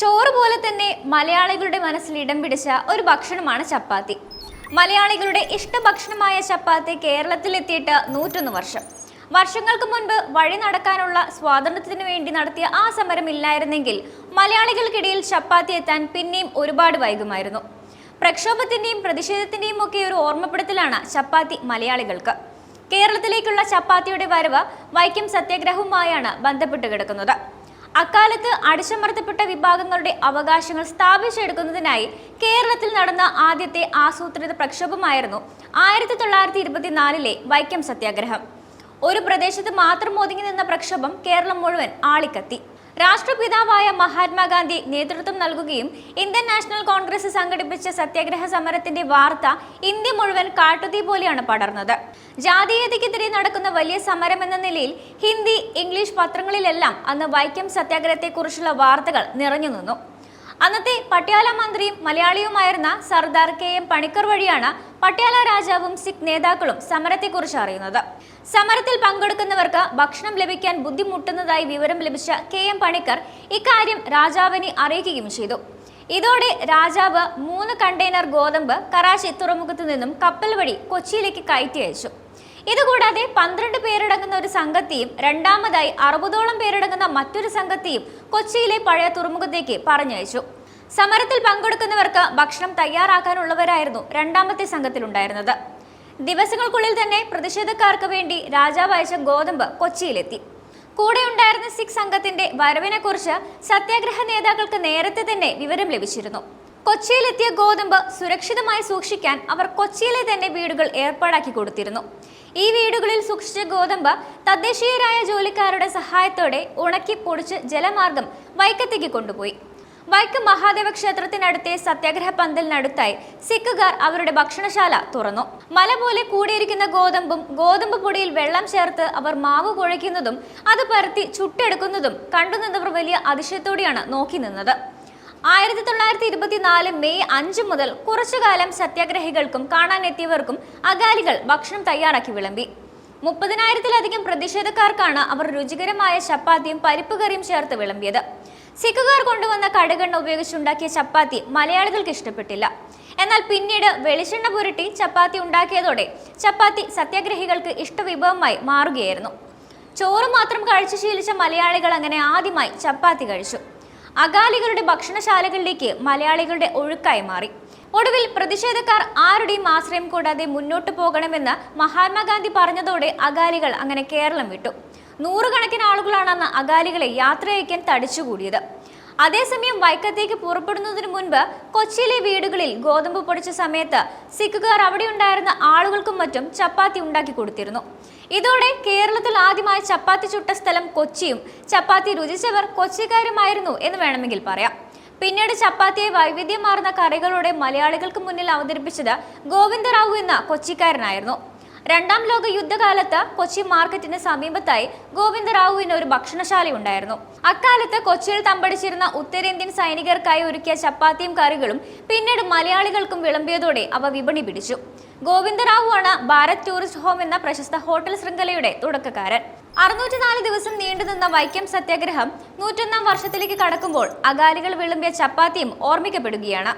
ചോറ് പോലെ തന്നെ മലയാളികളുടെ മനസ്സിൽ ഇടം പിടിച്ച ഒരു ഭക്ഷണമാണ് ചപ്പാത്തി. മലയാളികളുടെ ഇഷ്ടഭക്ഷണമായ ചപ്പാത്തി കേരളത്തിലെത്തിയിട്ട് നൂറ്റൊന്ന് വർഷം. വർഷങ്ങൾക്ക് മുൻപ് വഴി നടക്കാനുള്ള സ്വാതന്ത്ര്യത്തിനു വേണ്ടി നടത്തിയ ആ സമരം ഇല്ലായിരുന്നെങ്കിൽ മലയാളികൾക്കിടയിൽ ചപ്പാത്തി എത്താൻ പിന്നെയും ഒരുപാട് വൈകുമായിരുന്നു. പ്രക്ഷോഭത്തിന്റെയും പ്രതിഷേധത്തിന്റെയും ഒക്കെ ഒരു ഓർമ്മപ്പെടുത്തലാണ് ചപ്പാത്തി മലയാളികൾക്ക്. കേരളത്തിലേക്കുള്ള ചപ്പാത്തിയുടെ വരവ് വൈക്കം സത്യാഗ്രഹവുമായാണ് ബന്ധപ്പെട്ട് കിടക്കുന്നത്. അക്കാലത്ത് അടിച്ചമർത്തപ്പെട്ട വിഭാഗങ്ങളുടെ അവകാശങ്ങൾ സ്ഥാപിച്ചെടുക്കുന്നതിനായി കേരളത്തിൽ നടന്ന ആദ്യത്തെ ആസൂത്രിത പ്രക്ഷോഭമായിരുന്നു ആയിരത്തി തൊള്ളായിരത്തി ഇരുപത്തിനാലിലെ വൈക്കം സത്യാഗ്രഹം. ഒരു പ്രദേശത്ത് മാത്രം ഒതുങ്ങി നിന്ന പ്രക്ഷോഭം കേരളം മുഴുവൻ ആളിക്കത്തി. രാഷ്ട്രപിതാവായ മഹാത്മാഗാന്ധി നേതൃത്വം നൽകുകയും ഇന്ത്യൻ നാഷണൽ കോൺഗ്രസ് സംഘടിപ്പിച്ച സത്യാഗ്രഹ സമരത്തിന്റെ വാർത്ത ഇന്ത്യ മുഴുവൻ കാട്ടുതീ പോലെയാണ് പടർന്നത്. ജാതീയതയ്ക്കെതിരെ നടക്കുന്ന വലിയ സമരം എന്ന നിലയിൽ ഹിന്ദി ഇംഗ്ലീഷ് പത്രങ്ങളിലെല്ലാം അന്ന് വൈക്കം സത്യാഗ്രഹത്തെക്കുറിച്ചുള്ള വാർത്തകൾ നിറഞ്ഞു നിന്നു. അന്നത്തെ പട്യാല മന്ത്രിയും മലയാളിയുമായിരുന്ന സർദാർ കെ എം പണിക്കർ വഴിയാണ് പട്യാല രാജാവും സിഖ് നേതാക്കളും സമരത്തെക്കുറിച്ച് അറിയുന്നത്. സമരത്തിൽ പങ്കെടുക്കുന്നവർക്ക് ഭക്ഷണം ലഭിക്കാൻ ബുദ്ധിമുട്ടുന്നതായി വിവരം ലഭിച്ച കെ എം പണിക്കർ ഇക്കാര്യം രാജാവിനെ അറിയിക്കുകയും ചെയ്തു. ഇതോടെ രാജാവ് മൂന്ന് കണ്ടെയ്നർ ഗോതമ്പ് കറാച്ചി തുറമുഖത്തു നിന്നും കപ്പൽ വഴി കൊച്ചിയിലേക്ക് കയറ്റി അയച്ചു. ഇതുകൂടാതെ പന്ത്രണ്ട് പേരടങ്ങുന്ന ഒരു സംഘത്തെയും രണ്ടാമതായി അറുപതോളം പേരടങ്ങുന്ന മറ്റൊരു സംഘത്തെയും കൊച്ചിയിലെ പഴയ തുറമുഖത്തേക്ക് പറഞ്ഞയച്ചു. സമരത്തിൽ പങ്കെടുക്കുന്നവർക്ക് ഭക്ഷണം തയ്യാറാക്കാനുള്ളവരായിരുന്നു രണ്ടാമത്തെ സംഘത്തിലുണ്ടായിരുന്നത്. ദിവസങ്ങൾക്കുള്ളിൽ തന്നെ പ്രതിഷേധക്കാർക്ക് വേണ്ടി രാജാവ് അയച്ച ഗോതമ്പ് കൊച്ചിയിലെത്തി. കൂടെ ഉണ്ടായിരുന്ന സിഖ് സംഘത്തിന്റെ വരവിനെക്കുറിച്ച് സത്യാഗ്രഹ നേതാക്കൾക്ക് നേരത്തെ തന്നെ വിവരം ലഭിച്ചിരുന്നു. കൊച്ചിയിലെത്തിയ ഗോതമ്പ് സുരക്ഷിതമായി സൂക്ഷിക്കാൻ അവർ കൊച്ചിയിലെ തന്നെ വീടുകൾ ഏർപ്പാടാക്കി കൊടുത്തിരുന്നു. ഈ വീടുകളിൽ സൂക്ഷിച്ച ഗോതമ്പ് തദ്ദേശീയരായ ജോലിക്കാരുടെ സഹായത്തോടെ ഉണക്കി പൊടിച്ച് ജലമാർഗം വൈക്കത്തേക്ക് കൊണ്ടുപോയി. വൈക്കം മഹാദേവ ക്ഷേത്രത്തിനടുത്തെ സത്യാഗ്രഹ പന്തലിനടുത്തായി സിഖുകാർ അവരുടെ ഭക്ഷണശാല തുറന്നു. മല പോലെ കൂടിയിരിക്കുന്ന ഗോതമ്പും ഗോതമ്പ് പൊടിയിൽ വെള്ളം ചേർത്ത് അവർ മാവ് കുഴയ്ക്കുന്നതും അത് പരത്തി ചുട്ടെടുക്കുന്നതും കണ്ടുനിന്നവർ വലിയ അതിശയത്തോടെയാണ് നോക്കി നിന്നത്. ആയിരത്തി തൊള്ളായിരത്തി ഇരുപത്തിനാല് മെയ് അഞ്ച് മുതൽ കുറച്ചുകാലം സത്യാഗ്രഹികൾക്കും കാണാനെത്തിയവർക്കും അകാലികൾ ഭക്ഷണം തയ്യാറാക്കി വിളമ്പി. മുപ്പതിനായിരത്തിലധികം പ്രതിഷേധക്കാർക്കാണ് അവർ രുചികരമായ ചപ്പാത്തിയും പരിപ്പുകറിയും ചേർത്ത് വിളമ്പിയത്. സിഖുകാർ കൊണ്ടുവന്ന കടുകെണ്ണ ഉപയോഗിച്ചുണ്ടാക്കിയ ചപ്പാത്തി മലയാളികൾക്ക് ഇഷ്ടപ്പെട്ടില്ല. എന്നാൽ പിന്നീട് വെളിച്ചെണ്ണ പുരട്ടി ചപ്പാത്തി ഉണ്ടാക്കിയതോടെ ചപ്പാത്തി സത്യാഗ്രഹികൾക്ക് ഇഷ്ടവിഭവമായി മാറുകയായിരുന്നു. ചോറ് മാത്രം കഴിച്ചു ശീലിച്ച മലയാളികൾ അങ്ങനെ ആദ്യമായി ചപ്പാത്തി കഴിച്ചു. അകാലികളുടെ ഭക്ഷണശാലകളിലേക്ക് മലയാളികളുടെ ഒഴുക്കായി മാറി. ഒടുവിൽ പ്രതിഷേധക്കാർ ആരുടെയും ആശ്രയം കൂടാതെ മുന്നോട്ട് പോകണമെന്ന് മഹാത്മാഗാന്ധി പറഞ്ഞതോടെ അകാലികൾ അങ്ങനെ കേരളം വിട്ടു. നൂറുകണക്കിന് ആളുകളാണ് അന്ന് അകാലികളെ യാത്രയയക്കാൻ തടിച്ചുകൂടിയത്. അതേസമയം വൈക്കത്തേക്ക് പുറപ്പെടുന്നതിന് മുൻപ് കൊച്ചിയിലെ വീടുകളിൽ ഗോതമ്പ് പൊടിച്ച സമയത്ത് സിഖുകാർ അവിടെ ഉണ്ടായിരുന്ന ആളുകൾക്കും മറ്റും ചപ്പാത്തി ഉണ്ടാക്കി കൊടുത്തിരുന്നു. ഇതോടെ കേരളത്തിൽ ആദ്യമായി ചപ്പാത്തി ചുട്ട സ്ഥലം കൊച്ചിയും ചപ്പാത്തി രുചിച്ചവർ കൊച്ചിക്കാരുമായിരുന്നു എന്ന് വേണമെങ്കിൽ പറയാം. പിന്നീട് ചപ്പാത്തിയെ വൈവിധ്യമാർന്ന കറികളോടെ മലയാളികൾക്ക് മുന്നിൽ അവതരിപ്പിച്ചത് ഗോവിന്ദറാവു എന്ന കൊച്ചിക്കാരനായിരുന്നു. രണ്ടാം ലോക യുദ്ധകാലത്ത് കൊച്ചി മാർക്കറ്റിന് സമീപത്തായി ഗോവിന്ദറാവുവിന് ഒരു ഭക്ഷണശാല ഉണ്ടായിരുന്നു. അക്കാലത്ത് കൊച്ചിയിൽ തമ്പടിച്ചിരുന്ന ഉത്തരേന്ത്യൻ സൈനികർക്കായി ഒരുക്കിയ ചപ്പാത്തിയും കറികളും പിന്നീട് മലയാളികൾക്കും വിളമ്പിയതോടെ അവ വിപണി പിടിച്ചു. ഗോവിന്ദറാവു ആണ് ഭാരത് ടൂറിസ്റ്റ് ഹോം എന്ന പ്രശസ്ത ഹോട്ടൽ ശൃംഖലയുടെ തുടക്കക്കാരൻ. അറുന്നൂറ്റിനാല് ദിവസം നീണ്ടുനിന്ന വൈക്കം സത്യാഗ്രഹം നൂറ്റൊന്നാം വർഷത്തിലേക്ക് കടക്കുമ്പോൾ അകാലികൾ വിളമ്പിയ ചപ്പാത്തിയും ഓർമ്മിക്കപ്പെടുകയാണ്.